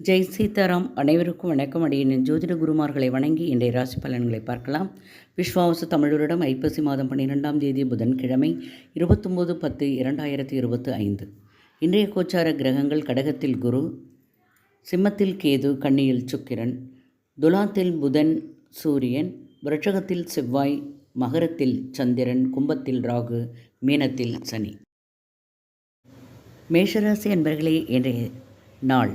ஜெய் சீதாராம் அனைவருக்கும் வணக்கம். அடியின் ஜோதிட குருமார்களை வணங்கி இன்றைய ராசி பலன்களை பார்க்கலாம். விஸ்வாவசு தமிழரிடம் ஐப்பசி மாதம் பன்னிரெண்டாம் தேதி புதன்கிழமை இருபத்தொம்போது பத்து இரண்டாயிரத்தி இருபத்து ஐந்து. இன்றைய கோச்சார கிரகங்கள் கடகத்தில் குரு சிம்மத்தில் கேது கண்ணியில் சுக்கிரன் துலாத்தில் புதன் சூரியன் விரட்சகத்தில் செவ்வாய் மகரத்தில் சந்திரன் கும்பத்தில் ராகு மீனத்தில் சனி. மேஷராசி என்பர்களே இன்றைய நாள்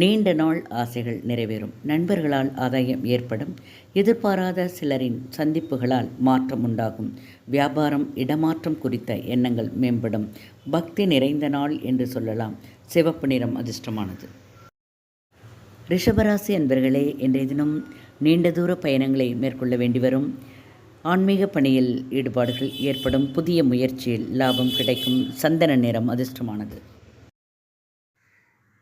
நீண்ட நாள் ஆசைகள் நிறைவேறும். நண்பர்களால் ஆதாயம் ஏற்படும். எதிர்பாராத சிலரின் சந்திப்புகளால் மாற்றம் உண்டாகும். வியாபாரம் இடமாற்றம் குறித்த எண்ணங்கள் மேம்படும். பக்தி நிறைந்த நாள் என்று சொல்லலாம். சிவப்பு நிறம் அதிர்ஷ்டமானது. ரிஷபராசி அன்பர்களே இன்றைய தினம் நீண்ட தூர பயணங்களை மேற்கொள்ள வேண்டி வரும். ஆன்மீக பணியில் ஈடுபாடுகள் ஏற்படும். புதிய முயற்சியில் லாபம் கிடைக்கும். சந்தன நிறம் அதிர்ஷ்டமானது.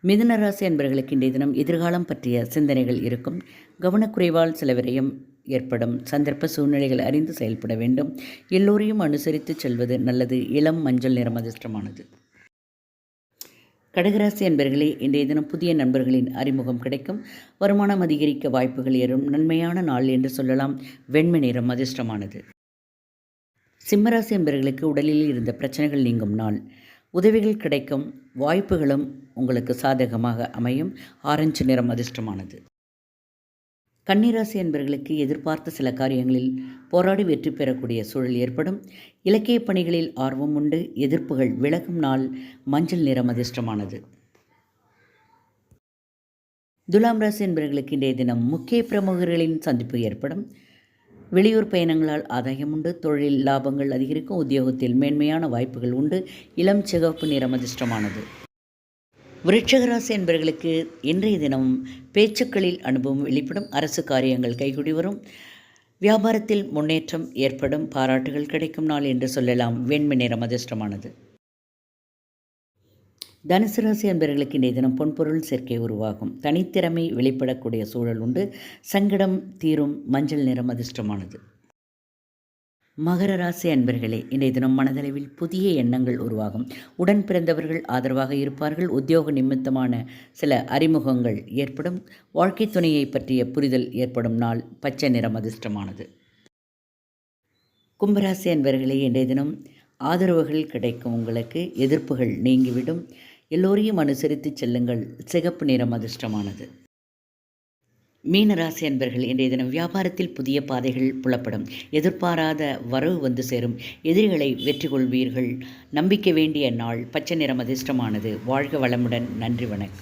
மிதுனராசி அன்பர்களுக்கு இன்றைய தினம் எதிர்காலம் பற்றிய சிந்தனைகள் இருக்கும். கவனக்குறைவால் சில விரயம் ஏற்படும் சந்தர்ப்ப சூழ்நிலைகள் அறிந்து செயல்பட வேண்டும். எல்லோரையும் அனுசரித்து செல்வது நல்லது. இளம் மஞ்சள் நிறம் அதிர்ஷ்டமானது. கடகராசி அன்பர்களே இன்றைய தினம் புதிய நண்பர்களின் அறிமுகம் கிடைக்கும். வருமானம் அதிகரிக்க வாய்ப்புகள் ஏறும். நன்மையான நாள் என்று சொல்லலாம். வெண்மை நிறம் அதிர்ஷ்டமானது. சிம்மராசி அன்பர்களுக்கு உடலில் இருந்த பிரச்சனைகள் நீங்கும் நாள். உதவிகள் கிடைக்கும் வாய்ப்புகளும் உங்களுக்கு சாதகமாக அமையும். ஆரஞ்சு நிறம் அதிர்ஷ்டமானது. கன்னிராசி என்பர்களுக்கு எதிர்பார்த்த சில காரியங்களில் போராடி வெற்றி பெறக்கூடிய சூழல் ஏற்படும். இலக்கிய பணிகளில் ஆர்வம் உண்டு. எதிர்ப்புகள் விலகும் நாள் மஞ்சள் நிறம் அதிர்ஷ்டமானது. துலாம் ராசி என்பவர்களுக்கு இன்றைய தினம் முக்கிய பிரமுகர்களின் சந்திப்பு ஏற்படும். வெளியூர் பயணங்களால் ஆதாயம் உண்டு. தொழில் லாபங்கள் அதிகரிக்கும். உத்தியோகத்தில் மேன்மையான வாய்ப்புகள் உண்டு. இளம் சிகப்பு நிறம் அதிர்ஷ்டமானது விருட்சகராசி என்பவர்களுக்கு இன்றைய தினம் பேச்சுக்களில் அனுபவம் வெளிப்படும். அரசு காரியங்கள் கைகூடி வரும். வியாபாரத்தில் முன்னேற்றம் ஏற்படும். பாராட்டுகள் கிடைக்கும். நாள் என்று சொல்லலாம். வெண்மை நிறம் அதிர்ஷ்டமானது தனுசு ராசி அன்பர்களுக்கு இன்றைய தினம் பொன்பொருள் சேர்க்கை உருவாகும். தனித்திறமை வெளிப்படக்கூடிய சூழல் உண்டு. சங்கடம் தீரும் மஞ்சள் நிறம் அதிர்ஷ்டமானது. மகர ராசி அன்பர்களே இன்றைய தினம் மனதளவில் புதிய எண்ணங்கள் உருவாகும். உடன் பிறந்தவர்கள் ஆதரவாக இருப்பார்கள். உத்தியோக நிமித்தமான சில அறிமுகங்கள் ஏற்படும். வாழ்க்கை துணையை பற்றிய புரிதல் ஏற்படும் நாள். பச்சை நிறம் அதிர்ஷ்டமானது. கும்பராசி அன்பர்களே இன்றைய தினம் ஆதரவுகள் கிடைக்கும் உங்களுக்கு. எதிர்ப்புகள் நீங்கிவிடும். எல்லோரையும் அனுசரித்து செல்லுங்கள். சிகப்பு நிறம் அதிர்ஷ்டமானது. மீனராசி அன்பர்கள் இன்றைய தினம் வியாபாரத்தில் புதிய பாதைகள் புலப்படும். எதிர்பாராத வரவு வந்து சேரும். எதிரிகளை வெற்றி கொள்வீர்கள். நம்பிக்கை வேண்டிய நாள். பச்சை நிறம் அதிர்ஷ்டமானது. வாழ்க வளமுடன். நன்றி வணக்கம்.